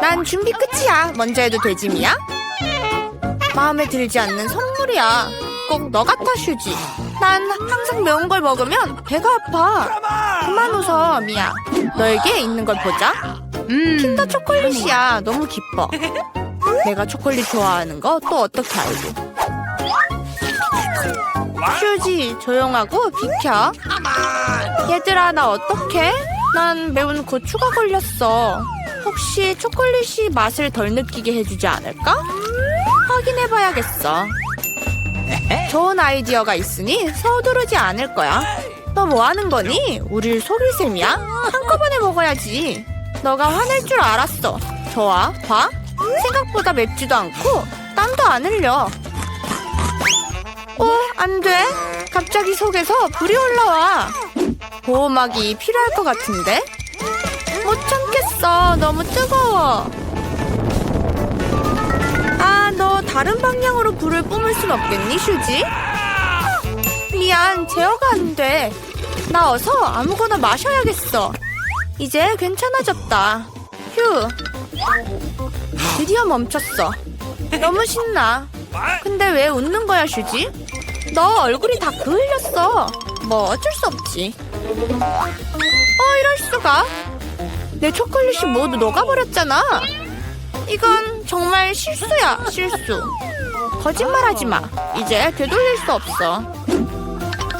난 준비 끝이야. 먼저 해도 되지, 미야? 마음에 들지 않는 선물이야. 꼭 너 같아, 슈지. 난 항상 매운 걸 먹으면 배가 아파. 그만 웃어, 미야. 너에게 있는 걸 보자. 킨더 초콜릿이야. 너무 기뻐. 내가 초콜릿 좋아하는 거 또 어떻게 알고? 슈지, 조용하고 비켜. 얘들아, 나 어떡해? 난 매운 고추가 걸렸어. 혹시 초콜릿이 맛을 덜 느끼게 해주지 않을까? 확인해봐야겠어. 좋은 아이디어가 있으니 서두르지 않을 거야. 너 뭐 하는 거니? 우릴 속일 셈이야? 한꺼번에 먹어야지. 너가 화낼 줄 알았어. 좋아, 봐. 생각보다 맵지도 않고 땀도 안 흘려. 어, 안 돼. 갑자기 속에서 불이 올라와. 보호막이 필요할 것 같은데? 못 참겠어. 너무 뜨거워. 아, 너 다른 방향으로 불을 뿜을 순 없겠니, 슈지? 미안, 제어가 안 돼. 나 어서 아무거나 마셔야겠어. 이제 괜찮아졌다. 휴. 드디어 멈췄어. 너무 신나. 근데 왜 웃는 거야, 슈지? 너 얼굴이 다 그을렸어. 뭐 어쩔 수 없지. 어, 이럴 수가. 내 초콜릿이 모두 녹아버렸잖아. 이건 정말 실수야, 실수. 거짓말하지 마. 이제 되돌릴 수 없어.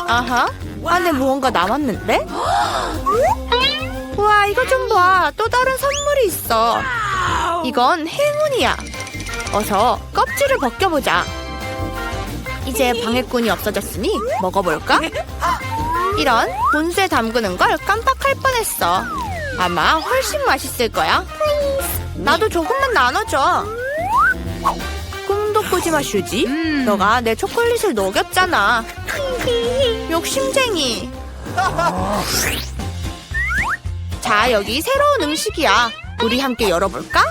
아하, 안에 무언가 남았는데? 우와, 이거 좀 봐. 또 다른 선물이 있어. 이건 행운이야. 어서 껍질을 벗겨보자. 이제 방해꾼이 없어졌으니 먹어볼까? 이런 본수에 담그는 걸 깜빡할 뻔했어. 아마 훨씬 맛있을 거야. 나도 조금만 나눠줘. 꿈도 꾸지 마, 슈지. 너가 내 초콜릿을 녹였잖아. 욕심쟁이. 자, 여기 새로운 음식이야. 우리 함께 열어볼까?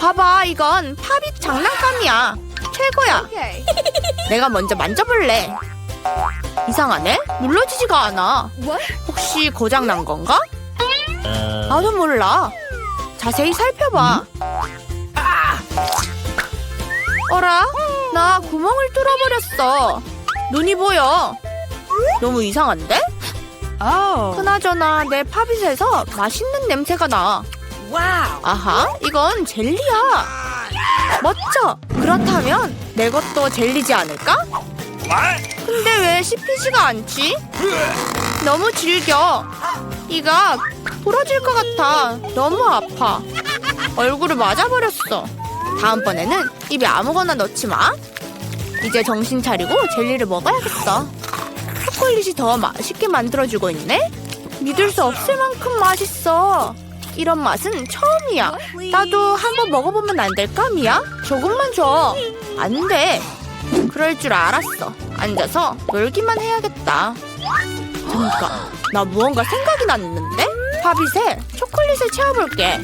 봐봐, 이건 팝잇 장난감이야. 최고야. 내가 먼저 만져볼래. 이상하네? 눌러지지가 않아. 혹시 고장 난 건가? 나도 몰라. 자세히 살펴봐. 어라? 나 구멍을 뚫어버렸어. 눈이 보여. 너무 이상한데? 그나저나 내 팝잇에서 맛있는 냄새가 나. 아하, 이건 젤리야. 멋져. 그렇다면 내 것도 젤리지 않을까? 근데 왜 씹히지가 않지? 너무 질겨. 이가 부러질 것 같아. 너무 아파. 얼굴을 맞아버렸어. 다음번에는 입에 아무거나 넣지 마. 이제 정신 차리고 젤리를 먹어야겠어. 초콜릿이 더 맛있게 만들어주고 있네? 믿을 수 없을 만큼 맛있어. 이런 맛은 처음이야. 나도 한번 먹어보면 안 될까, 미야? 조금만 줘. 안 돼. 그럴 줄 알았어. 앉아서 놀기만 해야겠다. 그러니까 나 무언가 생각이 났는데? 팝잇에 초콜릿을 채워볼게.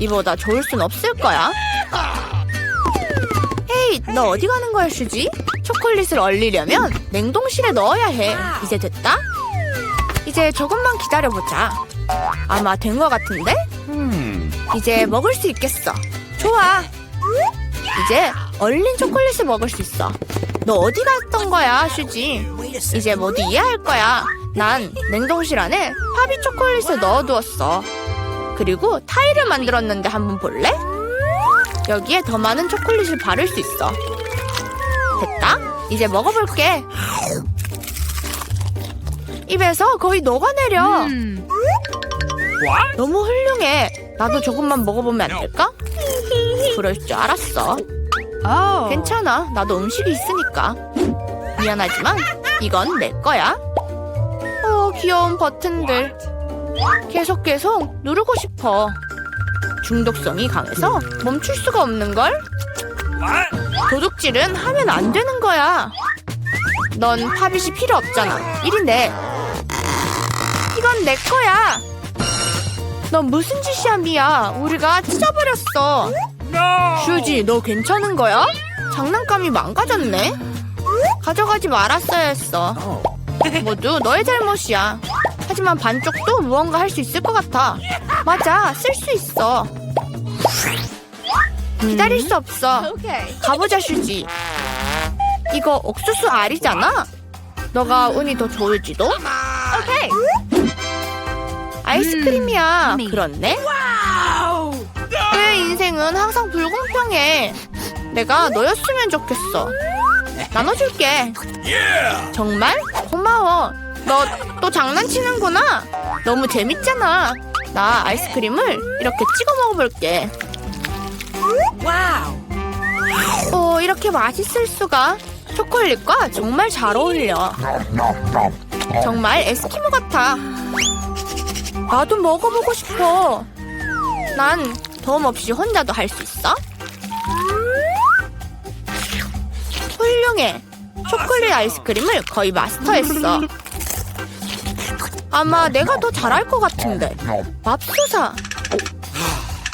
이보다 좋을 순 없을 거야. 헤이, 너 어디 가는 거야, 슈지? 초콜릿을 얼리려면 냉동실에 넣어야 해. 이제 됐다? 이제 조금만 기다려보자. 아마 된 것 같은데? 이제 먹을 수 있겠어. 좋아. 이제 얼린 초콜릿을 먹을 수 있어. 너 어디 갔던 거야, 슈지? 이제 모두 이해할 거야. 난 냉동실 안에 파비 초콜릿을 넣어두었어. 그리고 타일을 만들었는데 한번 볼래? 여기에 더 많은 초콜릿을 바를 수 있어. 됐다. 이제 먹어볼게. 입에서 거의 녹아내려. 너무 훌륭해. 나도 조금만 먹어보면 안 될까? 그럴 줄 알았어. 괜찮아. 나도 음식이 있으니까. 미안하지만 이건 내 거야. 어, 귀여운 버튼들. 계속 계속 누르고 싶어. 중독성이 강해서 멈출 수가 없는걸? 도둑질은 하면 안 되는 거야. 넌 팝잇이 필요 없잖아. 이리 내. 이건 내 거야. 넌 무슨 짓이야, 미야. 우리가 찢어버렸어. 슈지, 너 괜찮은 거야? 장난감이 망가졌네. 가져가지 말았어야 했어. 모두 너의 잘못이야. 하지만 반쪽도 무언가 할 수 있을 것 같아. 맞아, 쓸 수 있어. 기다릴 수 없어. 가보자, 슈지. 이거 옥수수 알이잖아? 너가 운이 더 좋을지도? 오케이. 아이스크림이야. 그렇네. 내 인생은 항상 불공평해. 내가 너였으면 좋겠어. 나눠줄게. 정말? 고마워. 너 또 장난치는구나. 너무 재밌잖아. 나 아이스크림을 이렇게 찍어 먹어볼게. 오, 이렇게 맛있을 수가. 초콜릿과 정말 잘 어울려. 정말 에스키모 같아. 나도 먹어보고 싶어. 난 도움 없이 혼자도 할 수 있어? 훌륭해. 초콜릿 아이스크림을 거의 마스터했어. 아마 내가 더 잘할 것 같은데. 맙소사.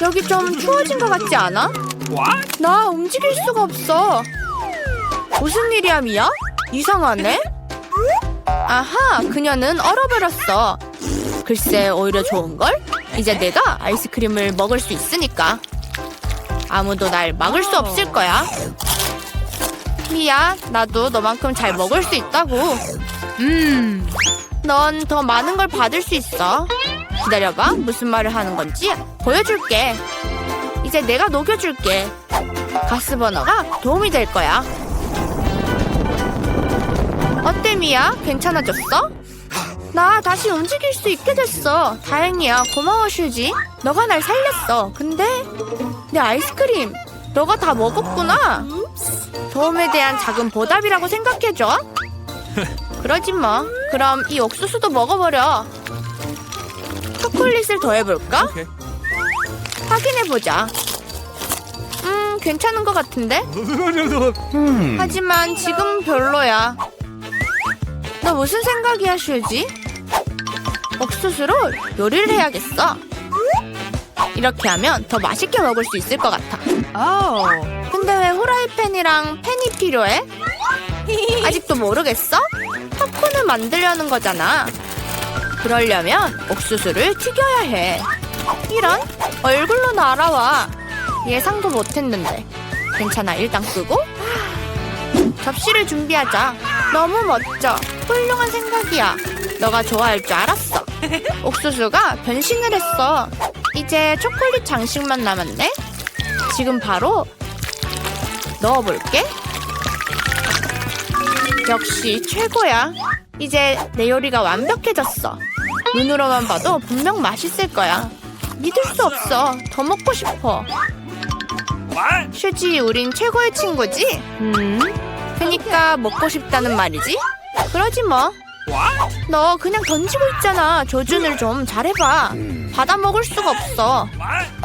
여기 좀 추워진 것 같지 않아? 나 움직일 수가 없어. 무슨 일이야, 미야? 이상하네? 아하, 그녀는 얼어버렸어. 글쎄, 오히려 좋은걸? 이제 내가 아이스크림을 먹을 수 있으니까. 아무도 날 막을 수 없을 거야. 미야, 나도 너만큼 잘 먹을 수 있다고. 음. 넌 더 많은 걸 받을 수 있어. 기다려봐. 무슨 말을 하는 건지 보여줄게. 이제 내가 녹여줄게. 가스버너가 도움이 될 거야. 어때, 미야? 괜찮아졌어? 나 다시 움직일 수 있게 됐어. 다행이야. 고마워, 슈지. 너가 날 살렸어. 근데 내 아이스크림 너가 다 먹었구나. 도움에 대한 작은 보답이라고 생각해줘. 그러지 뭐. 그럼 이 옥수수도 먹어버려. 초콜릿을 더해볼까? 확인해보자. 음, 괜찮은 것 같은데? 하지만 지금 별로야. 너 무슨 생각이야, 슈지? 옥수수로 요리를 해야겠어. 이렇게 하면 더 맛있게 먹을 수 있을 것 같아. 근데 왜 후라이팬이랑 팬이 필요해? 아직도 모르겠어? 팝콘을 만들려는 거잖아. 그러려면 옥수수를 튀겨야 해. 이런 얼굴로 날아와. 예상도 못했는데. 괜찮아, 일단 끄고. 접시를 준비하자. 너무 멋져. 훌륭한 생각이야. 너가 좋아할 줄 알았어. 옥수수가 변신을 했어. 이제 초콜릿 장식만 남았네. 지금 바로 넣어볼게. 역시 최고야. 이제 내 요리가 완벽해졌어. 눈으로만 봐도 분명 맛있을 거야. 믿을 수 없어. 더 먹고 싶어. 슈지, 우린 최고의 친구지? 음. 그니까 먹고 싶다는 말이지? 그러지 뭐. 너 그냥 던지고 있잖아. 조준을 좀 잘해봐. 받아 먹을 수가 없어.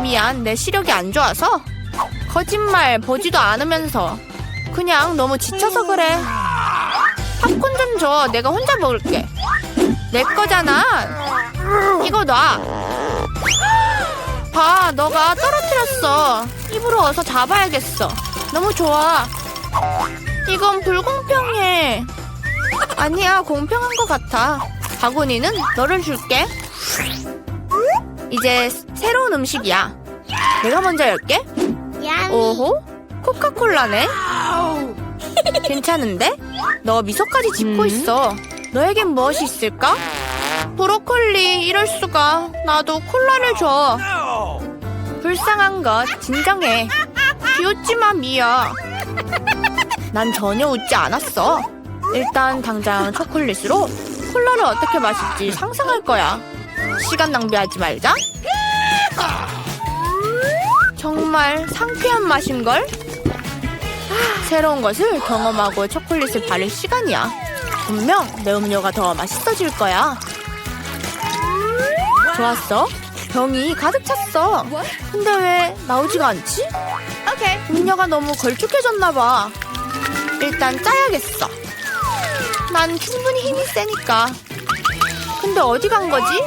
미안, 내 시력이 안 좋아서. 거짓말 보지도 않으면서. 그냥 너무 지쳐서 그래. 팝콘 좀 줘. 내가 혼자 먹을게. 내 거잖아. 이거 놔. 봐, 너가 떨어뜨렸어. 입으로 어서 잡아야겠어. 너무 좋아. 이건 불공평해. 아니야, 공평한 것 같아. 바구니는 너를 줄게. 이제 새로운 음식이야. 내가 먼저 열게. 오호? 코카콜라네? 괜찮은데? 너 미소까지 짓고 있어. 너에겐 무엇이 있을까? 브로콜리, 이럴 수가. 나도 콜라를 줘. 불쌍한 것, 진정해. 마, 미야. 난 전혀 웃지 않았어. 일단 당장 초콜릿으로 콜라를 어떻게 마실지 상상할 거야. 시간 낭비하지 말자. 정말 상쾌한 맛인걸? 새로운 것을 경험하고 초콜릿을 바를 시간이야. 분명 내 음료가 더 맛있어질 거야. 좋았어. 병이 가득 찼어. 근데 왜 나오지가 않지? 음료가 너무 걸쭉해졌나 봐. 일단 짜야겠어. 난 충분히 힘이 세니까. 근데 어디 간 거지?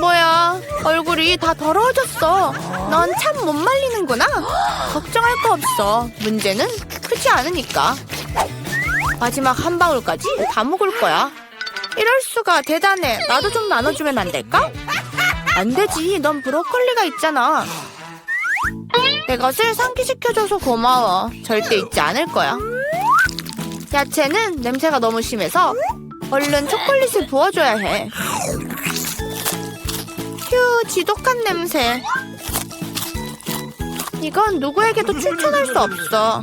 뭐야, 얼굴이 다 더러워졌어. 넌 참 못 말리는구나. 걱정할 거 없어. 문제는 크지 않으니까. 마지막 한 방울까지 다 먹을 거야. 이럴 수가 대단해. 나도 좀 나눠주면 안 될까? 안 되지. 넌 브로콜리가 있잖아. 내 것을 상기시켜줘서 고마워. 절대 잊지 않을 거야. 야채는 냄새가 너무 심해서 얼른 초콜릿을 부어줘야 해. 휴, 지독한 냄새. 이건 누구에게도 추천할 수 없어.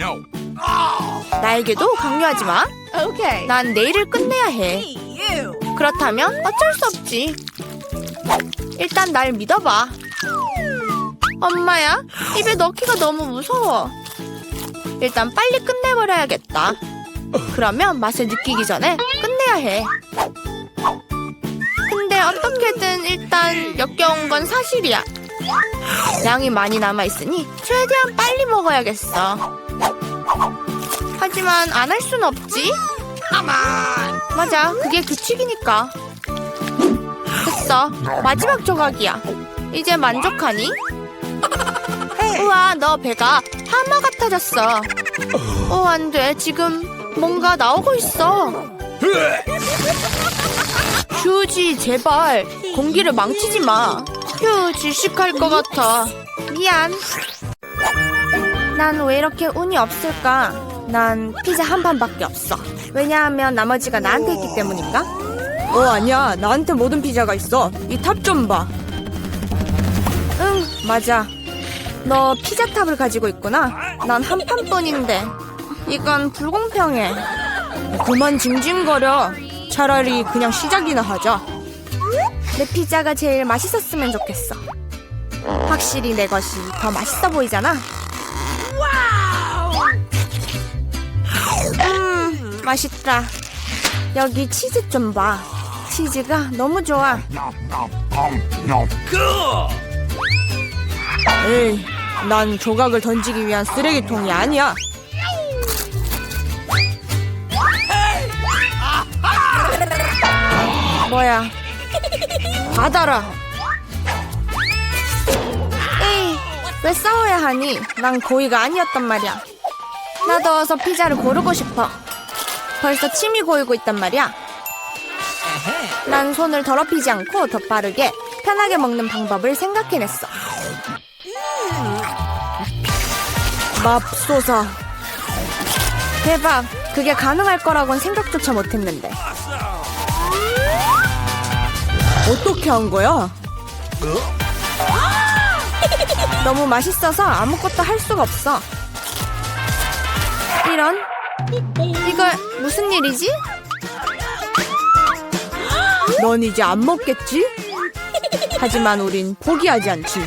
나에게도 강요하지 마. 난 내일을 끝내야 해. 그렇다면 어쩔 수 없지. 일단 날 믿어봐. 엄마야, 입에 넣기가 너무 무서워. 일단 빨리 끝내버려야겠다. 그러면 맛을 느끼기 전에 끝내야 해. 근데 어떻게든 일단 역겨운 건 사실이야. 양이 많이 남아있으니 최대한 빨리 먹어야겠어. 하지만 안 할 순 없지. 맞아, 그게 규칙이니까. 됐어, 마지막 조각이야. 이제 만족하니? 우와, 너 배가 하마 같아졌어. 어, 안 돼. 지금 뭔가 나오고 있어. 휴지, 제발. 공기를 망치지 마. 휴, 질식할 것 같아. 미안. 난 왜 이렇게 운이 없을까? 난 피자 한 판밖에 없어. 왜냐하면 나머지가 나한테 있기 때문인가? 어 아니야 나한테 모든 피자가 있어 이 탑 좀 봐 응, 맞아. 너 피자탑을 가지고 있구나. 난 한 판뿐인데. 이건 불공평해. 그만 징징거려 차라리 그냥 시작이나 하자 내 피자가 제일 맛있었으면 좋겠어. 확실히 내 것이 더 맛있어 보이잖아. 음, 맛있다. 여기 치즈 좀 봐. 치즈가 너무 좋아. 에이 난 조각을 던지기 위한 쓰레기통이 아니야 뭐야? 받아라. 에이, 왜 싸워야 하니? 난 고의가 아니었단 말이야. 나도 어서 피자를 고르고 싶어. 벌써 침이 고이고 있단 말이야. 난 손을 더럽히지 않고 더 빠르게 편하게 먹는 방법을 생각해냈어. 맙소사 대박! 그게 가능할 거라고는 생각조차 못했는데. 어떻게 한 거야? 너무 맛있어서 아무것도 할 수가 없어. 이런? 이거 무슨 일이지? 넌 이제 안 먹겠지? 하지만 우린 포기하지 않지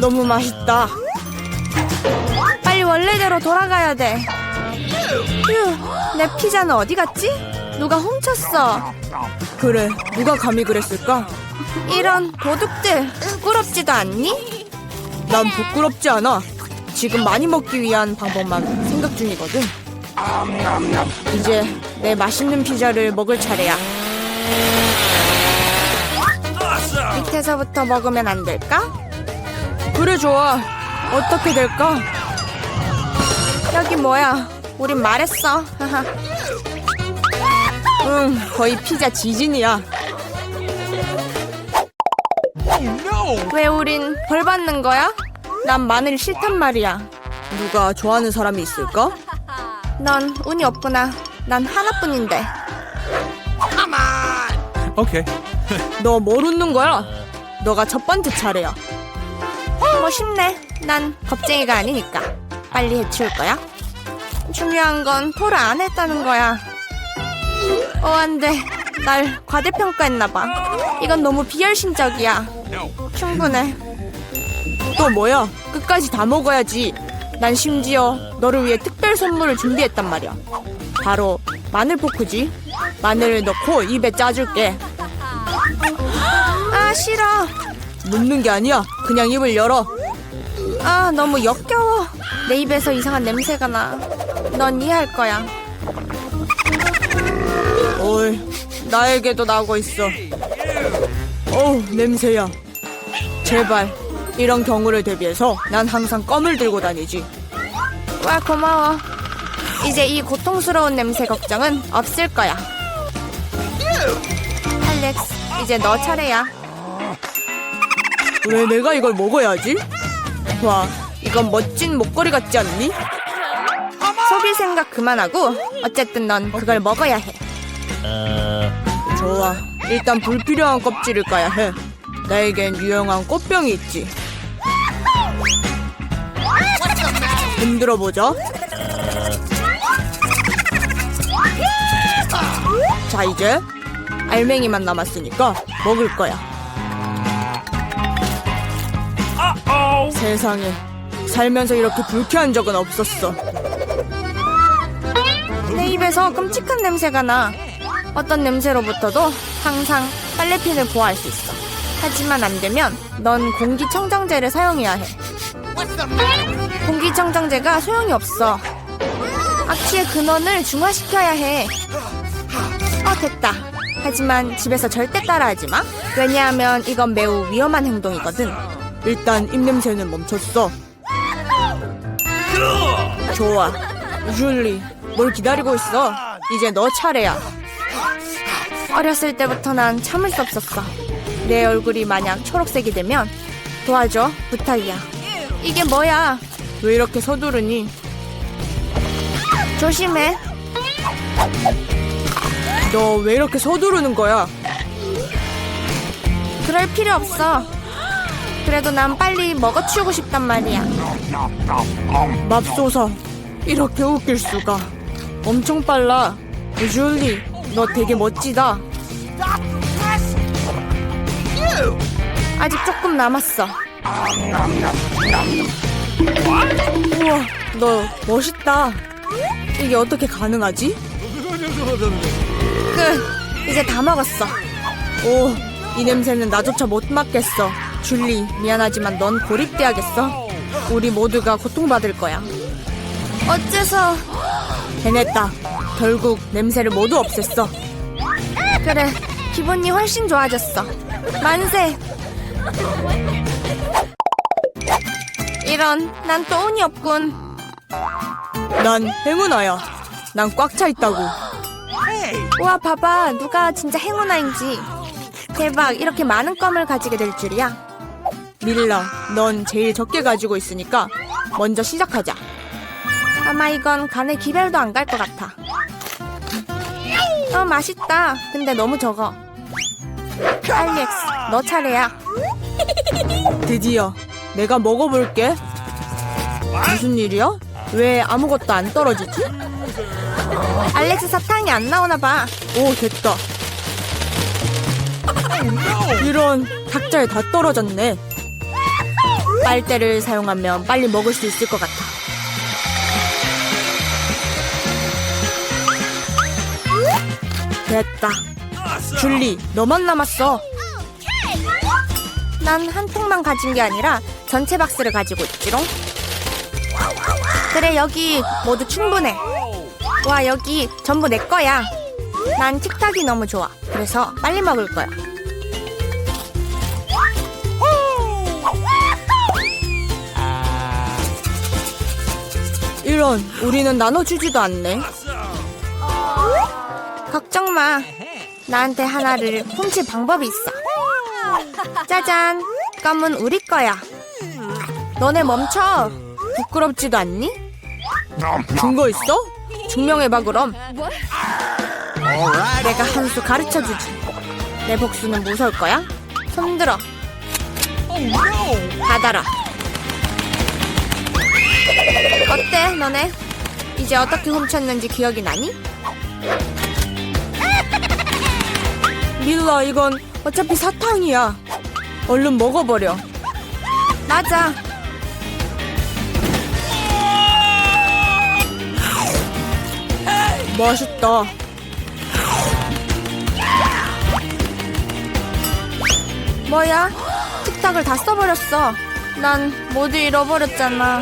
너무 맛있다 빨리 원래대로 돌아가야 돼. 휴, 내 피자는 어디 갔지? 누가 훔쳤어. 그래 누가 감히 그랬을까? 이런 도둑들 부끄럽지도 않니? 난 부끄럽지 않아 지금 많이 먹기 위한 방법만 생각 중이거든 이제 내 맛있는 피자를 먹을 차례야 밑에서부터 먹으면 안 될까? 그래 좋아 어떻게 될까? 여기 뭐야? 우린 말했어. 응 거의 피자 지진이야 왜 우린 벌 받는 거야? 난 마늘이 싫단 말이야. 누가 좋아하는 사람이 있을까? 넌 운이 없구나. 난 하나뿐인데. Okay. 너뭘 웃는 거야? 너가 첫 번째 차례야. 뭐 쉽네. 난 겁쟁이가 아니니까. 빨리 해치울 거야. 중요한 건 토를 안 했다는 거야. 어, 안 돼. 날 과대평가했나봐. 이건 너무 비열심적이야. 충분해. 또 뭐야? 끝까지 다 먹어야지. 난 심지어 너를 위해 특별 선물을 준비했단 말이야. 바로 마늘 포크지. 마늘을 넣고 입에 짜줄게. 아, 싫어. 눕는 게 아니야. 그냥 입을 열어. 아, 너무 역겨워. 내 입에서 이상한 냄새가 나. 넌 이해할 거야. 어이, 나에게도 나고 있어. 어우, 냄새야. 제발. 이런 경우를 대비해서 난 항상 껌을 들고 다니지. 와, 고마워. 이제 이 고통스러운 냄새 걱정은 없을 거야. 이제 너 차례야. 왜 내가 이걸 먹어야지? 와, 이건 멋진 목걸이 같지 않니? 생각 그만하고 어쨌든 넌 그걸 먹어야 해. 좋아. 일단 불필요한 껍질을 까야 해. 나에겐 유용한 꽃병이 있지. 흔들어 보자. 자, 이제 알맹이만 남았으니까 먹을 거야. 세상에 살면서 이렇게 불쾌한 적은 없었어. 내 입에서 끔찍한 냄새가 나. 어떤 냄새로부터도 항상 빨래핀을 보호할 수 있어. 하지만 안 되면 넌 공기청정제를 사용해야 해. 공기청정제가 소용이 없어. 악취의 근원을 중화시켜야 해. 어, 됐다. 하지만 집에서 절대 따라하지 마. 왜냐하면 이건 매우 위험한 행동이거든. 일단 입냄새는 멈췄어. 좋아. 줄리, 뭘 기다리고 있어? 이제 너 차례야. 어렸을 때부터 난 참을 수 없었어. 내 얼굴이 만약 초록색이 되면 도와줘, 부탁이야. 이게 뭐야? 왜 이렇게 서두르니? 조심해. 너 왜 이렇게 서두르는 거야? 그럴 필요 없어. 그래도 난 빨리 먹어치우고 싶단 말이야. 맙소사. 이렇게 웃길 수가. 엄청 빨라. 줄리, 너 되게 멋지다. 아직 조금 남았어. 우와, 너 멋있다. 이게 어떻게 가능하지? 끝. 이제 다 먹었어. 오, 이 냄새는 나조차 못 맡겠어. 줄리, 미안하지만 넌 고립돼야겠어. 우리 모두가 고통받을 거야. 어째서 해냈다. 결국 냄새를 모두 없앴어. 그래. 기분이 훨씬 좋아졌어. 만세. 이런 난 또 운이 없군. 난 행운아야. 난 꽉 차 있다고. 우와 봐봐 누가 진짜 행운아인지. 대박 이렇게 많은 껌을 가지게 될 줄이야. 밀라, 넌 제일 적게 가지고 있으니까 먼저 시작하자. 아마 이건 간에 기별도 안 갈 것 같아. 어, 맛있다. 근데 너무 적어. 알렉스, 너 차례야. 드디어 내가 먹어볼게. 무슨 일이야? 왜 아무것도 안 떨어지지? 알렉스 사탕이 안 나오나 봐. 오, 됐다. 이런 탁자에 다 떨어졌네. 빨대를 사용하면 빨리 먹을 수 있을 것 같아. 됐다. 줄리, 너만 남았어. 난 한 통만 가진 게 아니라 전체 박스를 가지고 있지롱. 그래, 여기 모두 충분해. 와, 여기 전부 내 거야. 난 틱탁이 너무 좋아. 그래서 빨리 먹을 거야. 이런, 우리는 나눠주지도 않네. 걱정 마. 나한테 하나를 훔칠 방법이 있어. 짜잔. 껌은 우리 거야. 너네 멈춰. 부끄럽지도 않니? 증거 있어? 증명해봐 그럼. 내가 한 수 가르쳐 주지. 내 복수는 무서울 거야? 손들어. 받아라. 어때, 너네? 이제 어떻게 훔쳤는지 기억이 나니? 밀라, 이건 어차피 사탕이야. 얼른 먹어버려. 맞아. 맛있다. 뭐야? 틱탁을 다 써버렸어. 난 모두 잃어버렸잖아.